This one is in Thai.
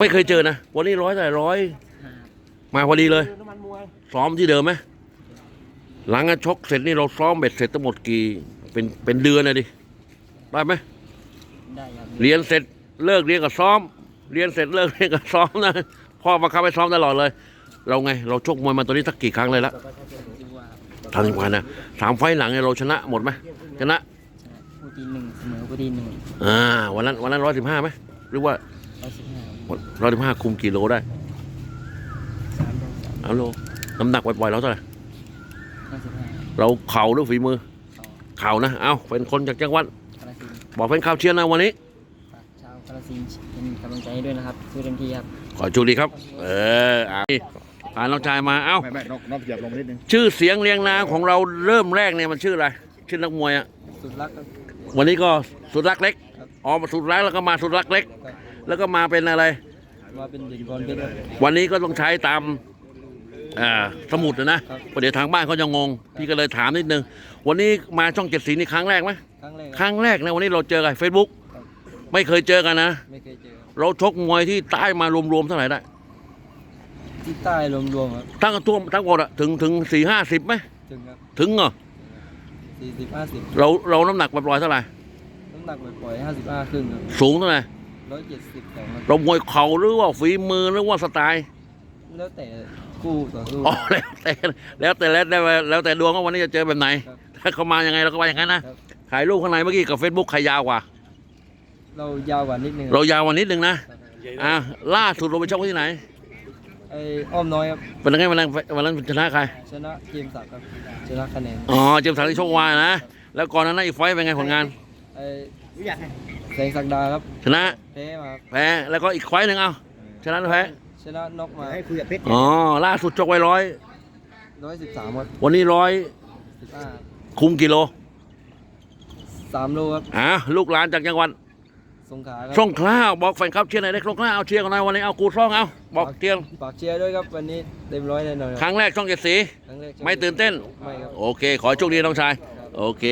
ไม่เคยเจอนะ วันนี้ร้อยแต่ร้อยห้ามาพอดีเลยน้ำมันมวยซ้อมที่เดิมไหมหลังจากชกเสร็จนี่เราซ้อมเบ็ดเสร็จทั้งหมดกี่ เป็นเป็นเดือนเลยดิ ได้ไหมได้ครับเรียนเสร็จเลิกเรียนกับซ้อม เรียนเสร็จเลิกเรียนกับซ้อมนะพ่อบังคับให้ซ้อมตลอดเลย เราไง เราชกมวยมาตัวนี้สักกี่ครั้งเลยละดูว่าทำยังไงนะสามไฟล์หลังเนี่ยเราชนะหมดไหมชนะชนะผู้ทีหนึ่งเสมอผู้ทีหนึ่งอ่าวันนั้นวันนั้นร้อยสิบห้าไหมหรือว่าร้อยสิบห้า ร้อยสิบห้าคุมกี่โลได้สามร้อยสามเอาโลน้ำหนักปล่อยๆเราเท่าไหร่ห้าสิบห้าเราเข่าหรือฝีมือสองเข่านะ เอาเป็นคนจากจังหวัดกระสินธุ์บอกเป็นข่าวเชียร์นะวันนี้ฝากชาวกระสินธุ์เป็นกำลังใจให้ด้วยนะครับสู้เต็มที่ครับ ขอโชคดีครับ เอออะพาน้องชายมา เอ้าไม่ไม่นอกนอกเหยียบลงนิดนึงชื่อเสียงเรียงนามของเราเริ่มแรกเนี่ยมันชื่ออะไร ชื่อนักมวยอะ สุดรักครับวันนี้ก็สุดรักเล็ก อ๋อมาสุดรักแล้วก็มาสุดรักเล็ก แล้วก็มาเป็นอะไรว่าเป็นเด่นบอลเป็นครับ วันนี้ก็ต้องใช้ตามอ่าสมุดนะนะครับเพราะเดี๋ยวทางบ้านเขาจะงง พี่ก็เลยถามนิดนึง วันนี้มาช่องเจ็ดสีนี่ครั้งแรกไหมครั้งแรกครั้งแรกนะวันนี้เราเจอกันเฟซบุ๊กไม่เคยเจอกันนะ ไม่เคยเจอเราชกมวยที่ใต้มารวมๆเท่าไหร่ได้ที่ใต้รวมๆครับ ทั้งทั่วทั้งหมดอะถึงถึงสี่ห้าสิบไหมถึงครับถึงเหรอสี่สิบห้าสิบเราเราน้ำหนักปล่อยๆเท่าไหร่น้ำหนักปล่อยห้าสิบห้าครึ่งครับ สูงเท่าไหร่ ร้อยเจ็ดสิบสองครับเรามวยเข่าหรือว่าฝีมือหรือว่าสไตล์ แล้วแต่คู่ต่อสู้ อ๋อแล้วแต่แล้วแต่แล้วแต่แล้วแต่ดวงว่าวันนี้จะเจอแบบไหน ครับถ้าเขามายังไงเราก็ไปอย่างนั้นนะครับถ่ายรูปข้างในเมื่อกี้กับเฟซบุ๊กใครยาวกว่า เรายาวกว่านิดนึงเรายาวกวันนิดนึงนะ อะล่าสุดเราไปชกที่ไหน ไอ้อ้อมน้อยครับเป็นยังไงวันนั้นวันนั้นชนะใคร ชนะเกมสักดิ์ครับชนะคะแนนอ๋อเจมส์สันที่ชกวายนะ แล้วก่อนนั้นนะอีกไฟต์เป็นไงผลงาน ไอ้ แสงศักดาครับชนะแพ้มาครับแพ้แล้วก็อีกไฟต์หนึ่งเอาชนะหรือแพ้ชนะน็อกมาให้คุยกับเพชรอ๋อล่าสุดชกไว้ร้อยร้อยสิบสามครับวันนี้ร้อยสิบห้าคุมกิโลสามโลครับอะลูกหลานจากจังหวัดสงขลาครับส่งคล้าวบอกแฟนคลับเชียร์หน่อยได้ส่งคล้าวเอาเชียร์กันหน่อยวันนี้เอากูซ่องเอาบอกเชียร์ฝากเชียร์ด้วยครับวันนี้เต็มร้อยแน่นอนคครับรั้งแรกช่องเจ็ดสีครั้งแรกไม่ตื่นเต้นไม่ครับ โอเค ขอให้โชคดีน้องชาย โอเค